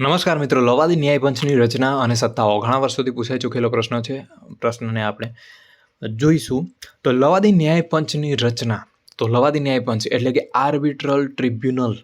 નમસ્કાર મિત્રો, લવાદી ન્યાય પંચની રચના અને સત્તાઓ ઘણા વર્ષોથી પૂછાઈ ચૂકેલો પ્રશ્ન છે, પ્રશ્નને આપણે જોઈશું. તો લવાદી ન્યાય પંચની રચના, તો લવાદી ન્યાય પંચ એટલે કે આર્બિટ્રલ ટ્રિબ્યુનલ.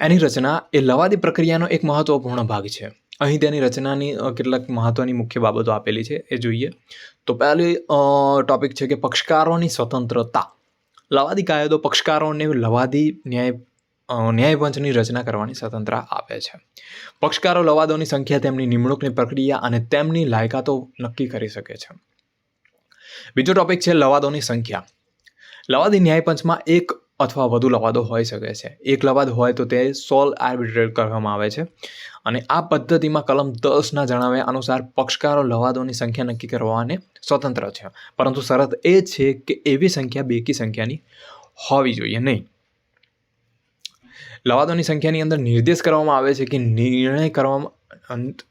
એની રચના એ લવાદી પ્રક્રિયાનો એક મહત્વપૂર્ણ ભાગ છે. અહીં તેની રચનાની કેટલાક મહત્વની મુખ્ય બાબતો આપેલી છે, એ જોઈએ. તો પહેલી ટોપિક છે કે પક્ષકારોની સ્વતંત્રતા. લવાદી કાયદો પક્ષકારોને લવાદી ન્યાય ન્યાયપંચની રચના કરવાની સ્વતંત્રતા આપે છે. પક્ષકારો લવાદોની સંખ્યા, તેમની નિમણૂકની પ્રક્રિયા અને તેમની લાયકાતો નક્કી કરી શકે છે. બીજો ટોપિક છે લવાદોની સંખ્યા. લવાદી ન્યાયપંચમાં એક અથવા વધુ લવાદો હોઈ શકે છે. એક લવાદ હોય તો તે સોલ આર્બિટ્રેટ કરવામાં આવે છે અને આ પદ્ધતિમાં કલમ દસના જણાવ્યા અનુસાર પક્ષકારો લવાદોની સંખ્યા નક્કી કરવાને સ્વતંત્ર છે. પરંતુ શરત એ છે કે એવી સંખ્યા બેકી સંખ્યાની હોવી જોઈએ નહીં. લવાદોની સંખ્યાની અંદર નિર્દેશ કરવામાં આવે છે કે નિર્ણય કરવામાં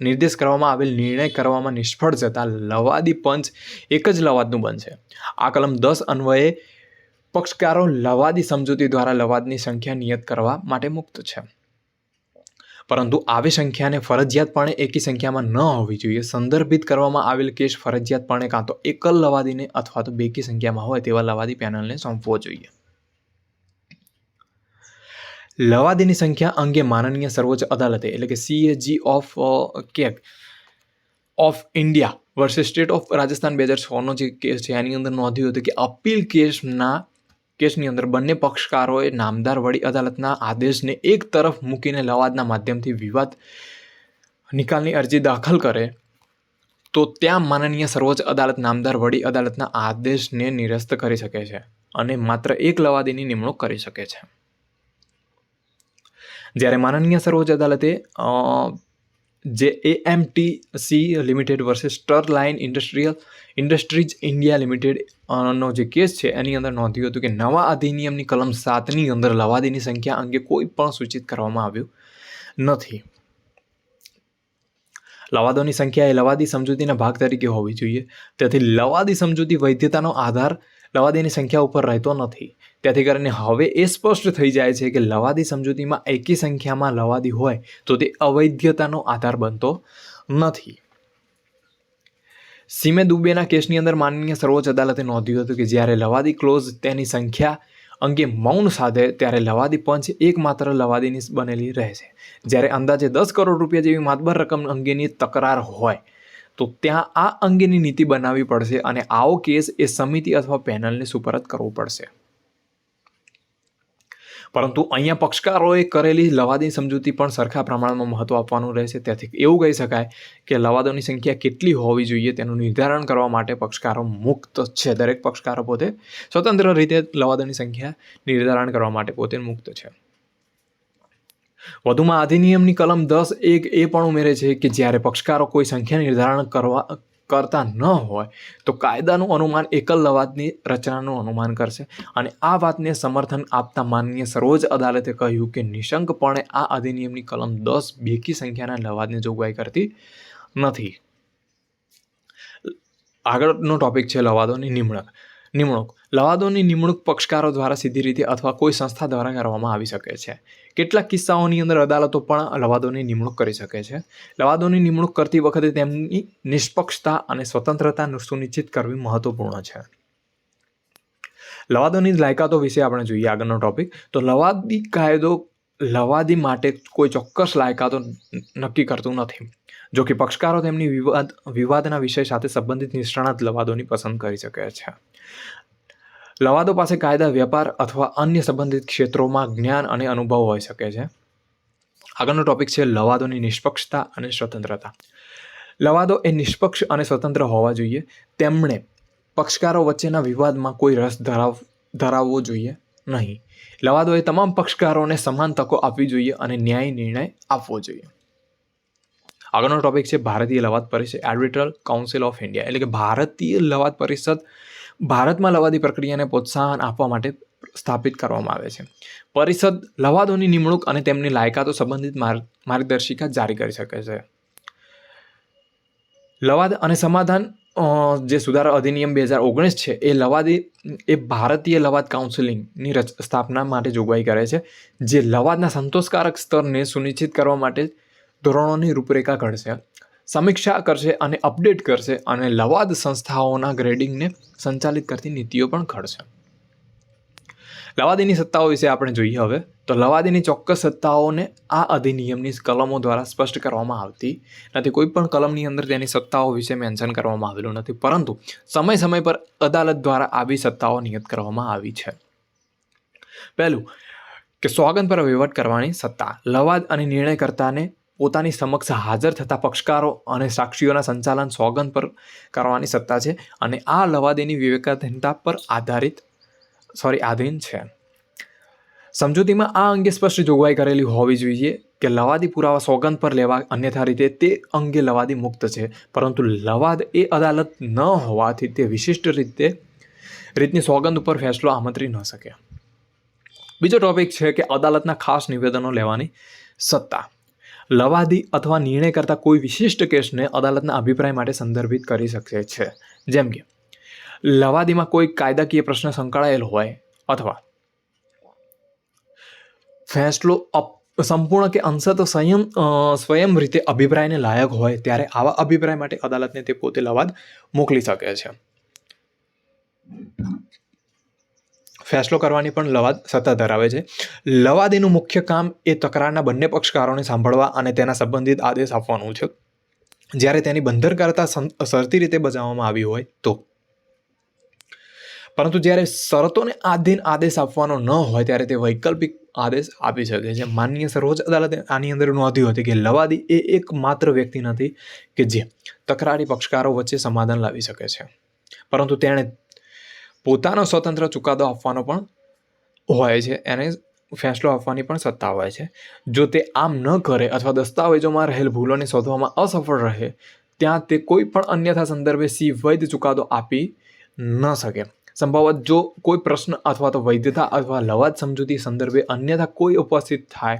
નિર્દેશ કરવામાં આવેલ નિર્ણય કરવામાં નિષ્ફળ જતા લવાદી પંચ એક જ લવાદનું બનશે. આ કલમ દસ અન્વયે પક્ષકારો લવાદી સમજૂતી દ્વારા લવાદની સંખ્યા નિયત કરવા માટે મુક્ત છે. પરંતુ આવી સંખ્યાને ફરજિયાતપણે એકી સંખ્યામાં ન હોવી જોઈએ. સંદર્ભિત કરવામાં આવેલ કેસ ફરજિયાતપણે કાં તો એકલ લવાદીને અથવા તો બેકી સંખ્યામાં હોય તેવા લવાદી પેનલને સોંપવો જોઈએ. લવાદીની સંખ્યા અંગે માનનીય સર્વોચ્ચ અદાલતે, એટલે કે CAG of cake of India versus state of Rajasthan બે હજાર છનો જે કેસ છે, એની અંદર નોંધ્યું હતું કે અપીલ કેસના, કેસની અંદર બંને પક્ષકારોએ નામદાર વડી અદાલતના આદેશને એક તરફ મૂકીને લવાદના માધ્યમથી વિવાદ નિકાલની અરજી દાખલ કરે, તો ત્યાં માનનીય સર્વોચ્ચ અદાલત નામદાર વડી અદાલતના આદેશને નિરસ્ત કરી શકે છે અને માત્ર એક લવાદીની નિમણૂક કરી શકે છે. જ્યારે માનનીય સર્વોચ્ચ અદાલતે જે AMT C limited versus સ્ટર line industrial industries India limited નો જે કેસ છે, એની અંદર નોંધ્યું હતું કે નવા અધિનિયમની કલમ સાતની અંદર લવાદીની સંખ્યા અંગે કોઈ પણ સૂચિત કરવામાં આવ્યું નથી. લવાદોની સંખ્યા એ લવાદી સમજૂતીના ભાગ તરીકે હોવી જોઈએ. તેથી લવાદી સમજૂતી વૈધતાનો આધાર લવાદીની સંખ્યા ઉપર રહેતો નથી. તેથી કરીને હવે એ સ્પષ્ટ થઈ જાય છે કે લવાદી સમજૂતીમાં એકી સંખ્યામાં લવાદી હોય તો તે અવૈધતાનો આધાર બનતો નથી. સીમે દુબેના કેસની અંદર માનનીય સર્વોચ્ચ અદાલતે નોંધ્યું હતું કે જ્યારે લવાદી ક્લોઝ તેની સંખ્યા અંગે મૌન સાધે ત્યારે લવાદી પંચ એકમાત્ર લવાદીની બનેલી રહે છે. જ્યારે અંદાજે દસ કરોડ રૂપિયા જેવી માતબર રકમ અંગેની તકરાર હોય તો ત્યાં આ અંગેની નીતિ બનાવવી પડશે અને આવો કેસ એ સમિતિ અથવા પેનલને સુપરત કરવો પડશે. પરંતુ અહીંયા પક્ષકારોએ કરેલી લવાદી સમજૂતી પણ સરખા પ્રમાણમાં મહત્વ આપવાનું રહેશે. તેથી એવું કહી શકાય કે લવાદોની સંખ્યા કેટલી હોવી જોઈએ તેનું નિર્ધારણ કરવા માટે પક્ષકારો મુક્ત છે. દરેક પક્ષકારો પોતે સ્વતંત્ર રીતે લવાદોની સંખ્યા નિર્ધારણ કરવા માટે પોતે મુક્ત છે. વધુમાં અધિનિયમની કલમ દસ એક એ પણ ઉમેરે છે કે જ્યારે પક્ષકારો કોઈ સંખ્યા નિર્ધારણ કરવા, કરતા ન હોય, તો કાયદાનું અનુમાન એકલ લવાદની રચનાનું અનુમાન કરશે. અને આ વાતને સમર્થન આપતા માનનીય સર્વોચ્ચ અદાલતે કહ્યું કે નિશંકપણે આ અધિનિયમની કલમ દસ બેકી સંખ્યાના લવાદની જોગવાઈ કરતી નથી. આગળનો ટોપિક છે લવાદોની નિમણક. નિમણૂક. લવાદોની નિમણૂક પક્ષકારો દ્વારા સીધી રીતે અથવા કોઈ સંસ્થા દ્વારા કરવામાં આવી શકે છે. કેટલાક કિસ્સાઓની અંદર અદાલતો પણ લવાદોની નિમણૂક કરી શકે છે. લવાદોની નિમણૂક કરતી વખતે તેમની નિષ્પક્ષતા અને સ્વતંત્રતા સુનિશ્ચિત કરવી મહત્વપૂર્ણ છે. લવાદોની લાયકાતો વિશે આપણે જોઈએ આગળનો ટોપિક તો લવાદી કાયદો લવાદી માટે કોઈ ચોક્કસ લાયકાતો નક્કી કરતું નથી. જો કે પક્ષકારો તેમની વિવાદ, વિવાદના વિષય સાથે સંબંધિત નિષ્ણાત લવાદોની પસંદ કરી શકે છે. લવાદો પાસે કાયદા, વેપાર અથવા અન્ય સંબંધિત ક્ષેત્રોમાં જ્ઞાન અને અનુભવ હોઈ શકે છે. આગળનો ટોપિક છે લવાદોની નિષ્પક્ષતા અને સ્વતંત્રતા. લવાદો એ નિષ્પક્ષ અને સ્વતંત્ર હોવા જોઈએ. તેમણે પક્ષકારો વચ્ચેના વિવાદમાં કોઈ રસ ધરાવ, ધરાવવો જોઈએ નહીં. લવાદોએ તમામ પક્ષકારોને સમાન તકો આપવી જોઈએ અને ન્યાય નિર્ણય આપવો જોઈએ. આગળનો ટોપિક છે ભારતીય લવાદ પરિષદ આર્બિટ્રલ કાઉન્સિલ ઓફ ઇન્ડિયા એટલે કે ભારતીય લવાદ પરિષદ ભારતમાં લવાદી પ્રક્રિયાને પ્રોત્સાહન આપવા માટે સ્થાપિત કરવામાં આવે છે. પરિષદ લવાદોની નિમણૂક અને તેમની લાયકાતો સંબંધિત માર્ગ, માર્ગદર્શિકા જારી કરી શકે છે. લવાદ અને સમાધાન જે સુધારા અધિનિયમ બે હજાર ઓગણીસ છે, એ લવાદી, એ ભારતીય લવાદ કાઉન્સિલિંગની રચ, સ્થાપના માટે જોગવાઈ કરે છે, જે લવાદના સંતોષકારક સ્તરને સુનિશ્ચિત કરવા માટે ધોરણોની રૂપરેખા ઘડશે. સમીક્ષા કરશે અને અપડેટ કરશે અને લવાદ સંસ્થાઓના ગ્રેડિંગને સંચાલિત કરતી નીતિઓ પણ ઘડશે. લવાદીની સત્તાઓ વિશે આપણે જોઈએ હવે. તો લવાદીની ચોક્કસ સત્તાઓને આ અધિનિયમની કલમો દ્વારા સ્પષ્ટ કરવામાં આવતી નથી. કોઈ પણ કલમની અંદર તેની સત્તાઓ વિશે મેન્શન કરવામાં આવેલું નથી. પરંતુ સમય સમય પર અદાલત દ્વારા આવી સત્તાઓ નિયત કરવામાં આવી છે. પહેલું કે સોગંદ પર વહીવટ કરવાની સત્તા. લવાદ અને નિર્ણયકર્તાને પોતાની સમક્ષ હાજર થતા પક્ષકારો અને સાક્ષીઓના સંચાલન સોગંદ પર કરવાની સત્તા છે અને આ લવાદેની વિવેકાધીનતા પર આધારિત સોરી આધીન છે. સમજૂતીમાં આ અંગે સ્પષ્ટ જોગવાઈ કરેલી હોવી જોઈએ કે લવાદી પુરાવા સોગંદ પર લેવા અન્યથા રીતે તે અંગે લવાદી મુક્ત છે, પરંતુ લવાદ એ અદાલત ન હોવાથી તે વિશિષ્ટ રીતે, રીતની સોગંદ ઉપર ફેસલો આમંત્રી ન શકે. બીજો ટોપિક છે કે અદાલતના ખાસ નિવેદનો લેવાની સત્તા. લવાદી અથવા નિર્ણય કરતા કોઈ વિશિષ્ટ કેસને અદાલતના અભિપ્રાય માટે સંદર્ભિત કરી શકે છે. જેમ કે, લવાદીમાં કોઈ કાયદાકીય પ્રશ્ન સંકળાયેલ હોય અથવા ફેંસલો અપ, સંપૂર્ણ કે અંશત સંયમ સ્વયં રીતે અભિપ્રાયને લાયક હોય ત્યારે આવા અભિપ્રાય માટે અદાલતને તે પોતે લવાદ મોકલી શકે છે. ફેસલો કરવાની પણ લવાદ સત્તા ધરાવે છે. લવાદીનું મુખ્ય કામ એ તકરારના બંને પક્ષકારોને સાંભળવા અને તેના સંબંધિત આદેશ આપવાનું છે. જ્યારે તેની બંધનકારતા સં- શરતી રીતે બજાવવામાં આવી હોય તો. પરંતુ જ્યારે શરતોને આધીન આદેશ આપવાનો ન હોય ત્યારે તે વૈકલ્પિક આદેશ આપી શકે છે. માનનીય સર્વોચ્ચ અદાલતે આની અંદર નોંધ્યું હતું કે લવાદી એ એક માત્ર વ્યક્તિ નથી કે જે તકરારી પક્ષકારો વચ્ચે સમાધાન લાવી શકે છે. પરંતુ તેણે પોતાનો સ્વતંત્ર ચુકાદો આપવાનો પણ હોય છે. એને ફેંસલો આપવાની પણ સત્તા હોય છે. જો તે આમ ન કરે અથવા દસ્તાવેજોમાં રહેલ ભૂલોને શોધવામાં અસફળ રહે, ત્યાં તે કોઈ પણ અન્યથા સંદર્ભે સી વૈધ ચુકાદો આપી ન શકે. સંભવત જો કોઈ પ્રશ્ન અથવા તો વૈધતા અથવા લવાદ સમજૂતી સંદર્ભે અન્યથા કોઈ ઉપસ્થિત થાય,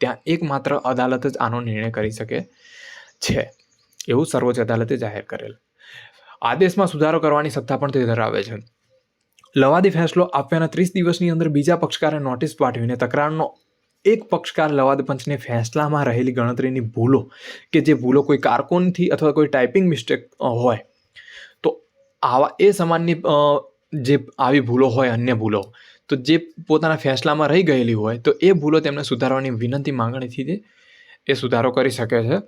ત્યાં એકમાત્ર અદાલત જ આનો નિર્ણય કરી શકે છે. એવું સર્વોચ્ચ અદાલતે જાહેર કરેલ. આદેશમાં સુધારો કરવાની સત્તા પણ તે ધરાવે છે. લવાદી ફેસલો આપવાના ત્રીસ દિવસની અંદર બીજા પક્ષકારે નોટિસ પાઠવીને તકરારનો એક પક્ષકાર લવાદ પંચને ફેંસલામાં રહેલી ગણતરીની ભૂલો કે જે ભૂલો કોઈ કારકુનથી અથવા કોઈ ટાઈપિંગ મિસ્ટેક હોય, તો આવા, એ સમાનની જે આવી ભૂલો હોય, અન્ય ભૂલો, તો જે પોતાના ફેંસલામાં રહી ગયેલી હોય, તો એ ભૂલો તેમને સુધારવાની વિનંતી માંગણીથી જે એ સુધારો કરી શકે છે.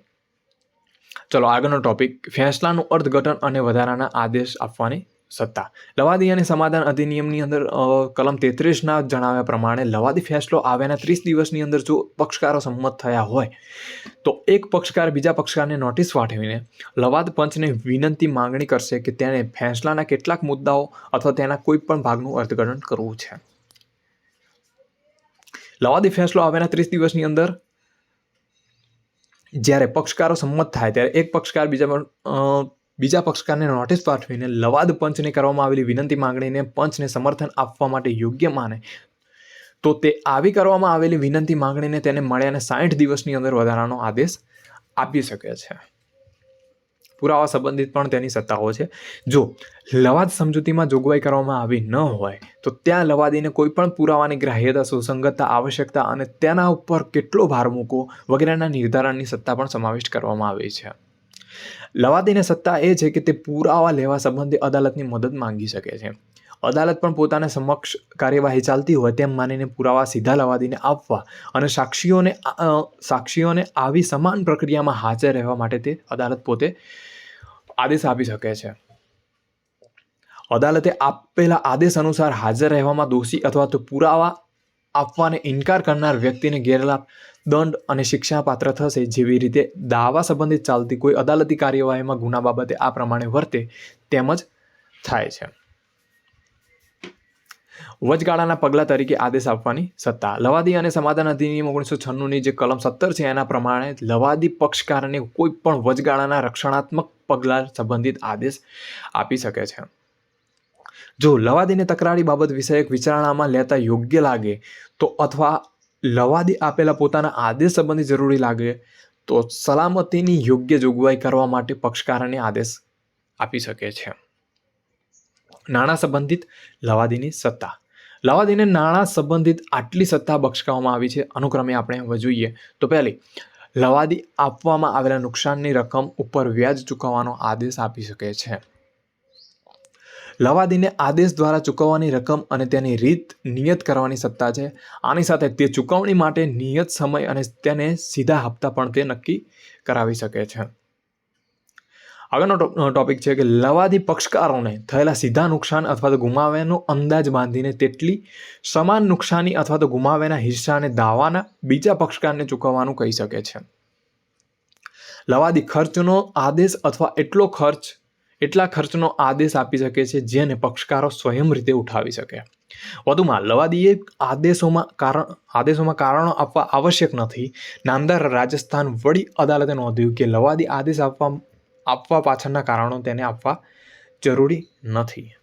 ચલો, આગળનો ટોપિક ફેસલાનું અર્થઘટન અને વધારાના આદેશ આપવાની સત્તા. લવાદી અને સમાધાન અધિનિયમની અંદર કલમ તેત્રીસના જણાવ્યા પ્રમાણે લવાદી ફેંસલો આવ્યાના ત્રીસ દિવસની અંદર જો પક્ષકારો સંમત થયા હોય તો એક પક્ષકાર બીજા પક્ષકારને નોટિસ પાઠવીને લવાદ પંચને વિનંતી માંગણી કરશે કે તેણે ફેંસલાના કેટલાક મુદ્દાઓ અથવા તેના કોઈ પણ ભાગનું અર્થઘટન કરવું છે. લવાદી ફેસલો આવ્યાના ત્રીસ દિવસની અંદર જ્યારે પક્ષકારો સંમત થાય ત્યારે એક પક્ષકાર બીજા અ, બીજા પક્ષકારને નોટિસ પાઠવીને લવાદ પંચને કરવામાં આવેલી વિનંતી માંગણીને પંચને સમર્થન આપવા માટે યોગ્ય માને. તો તે આવી કરવામાં આવેલી વિનંતી માંગણીને તેને મળ્યાને સાઠ દિવસની અંદર વધારાનો આદેશ આપી શકે છે. પુરાવા સંબંધિત પણ તેની સત્તાઓ છે. જો લવાદ સમજૂતીમાં જોગવાઈ કરવામાં આવી ન હોય, તો ત્યાં લવાદીને કોઈ પણ પુરાવાની ગ્રાહ્યતા, સુસંગતતા, આવશ્યકતા અને તેના ઉપર કેટલો ભાર મૂકવો વગેરેના નિર્ધારણની સત્તા પણ સમાવિષ્ટ કરવામાં આવી છે. લવાદીને સત્તા એ છે કે તે પુરાવા લેવા સંબંધે અદાલતની મદદ માંગી શકે છે. અદાલત પણ પોતાના સમક્ષ કાર્યવાહી ચાલતી હોય તેમ માનીને પુરાવા સીધા લવાદીને આપવા અને સાક્ષીઓને સાક્ષીઓને આવી સમાન પ્રક્રિયામાં હાજર રહેવા માટે તે અદાલત પોતે આદેશ આપી શકે છે. અદાલતે આપેલા આદેશ અનુસાર હાજર રહેવામાં દોષી અથવા તો પુરાવા આપવાને ઇનકાર કરનાર વ્યક્તિને ગેરલાભ, દંડ અને શિક્ષા પાત્ર થશે. જેવી રીતે દાવા સંબંધિત ચાલતી કોઈ અદાલતી કાર્યવાહીમાં ગુના બાબતે આ પ્રમાણે વર્તે તેમજ થાય છે. વચગાળાના પગલાં તરીકે આદેશ આપવાની સત્તા. લવાદી અને સમાધાન અધિનિયમ ઓગણીસો છન્નુંની જે કલમ સત્તર છે, એના પ્રમાણે લવાદી પક્ષકારને કોઈ પણ વચગાળાના રક્ષણાત્મક પગલાં સંબંધિત આદેશ આપી શકે છે. જો લવાદીને તકરારી બાબત વિષયક વિચારણામાં લેતા યોગ્ય લાગે, તો અથવા લવાદી આપેલા પોતાના આદેશ સંબંધી જરૂરી લાગે, તો સલામતીની યોગ્ય જોગવાઈ કરવા માટે પક્ષકારને આદેશ આપી શકે છે. નાણાં સંબંધિત લવાદીની સત્તા. લવાદીને નાણાં સંબંધિત આટલી સત્તા બક્ષકાવવામાં આવી છે. અનુક્રમે આપણે હવે જોઈએ. તો પહેલી લવાદી આપવામાં આવેલા નુકસાનની રકમ ઉપર વ્યાજ ચૂકવવાનો આદેશ આપી શકે છે. લવાદીને આદેશ દ્વારા ચૂકવવાની રકમ અને તેની રીત નિયત કરવાની સત્તા છે. આની સાથે તે ચૂકવણી માટે નિયત સમય અને તેને સીધા હપ્તા પણ તે નક્કી કરાવી શકે છે. આગળનો ટોપિક છે કે લવાદી પક્ષકારોને થયેલા સીધા નુકસાન અથવા તો ગુમાવ્યાનો અંદાજ બાંધીને તેટલી સમાન નુકસાની અથવા તો ગુમાવ્યાના હિસ્સાને દાવાના બીજા પક્ષકારને ચૂકવવાનું કહી શકે છે. લવાદી ખર્ચનો આદેશ અથવા એટલો ખર્ચ એટલા ખર્ચનો આદેશ આપી શકે છે જેને પક્ષકારો સ્વયં રીતે ઉઠાવી શકે. વધુમાં લવાદીએ આદેશોમાં કારણ, આદેશોમાં કારણો આપવા આવશ્યક નથી. નામદાર રાજસ્થાન વડી અદાલતે નોંધ્યું કે લવાદી આદેશ આપવા આપવા પાછળના કારણો તેને આપવા જરૂરી નથી.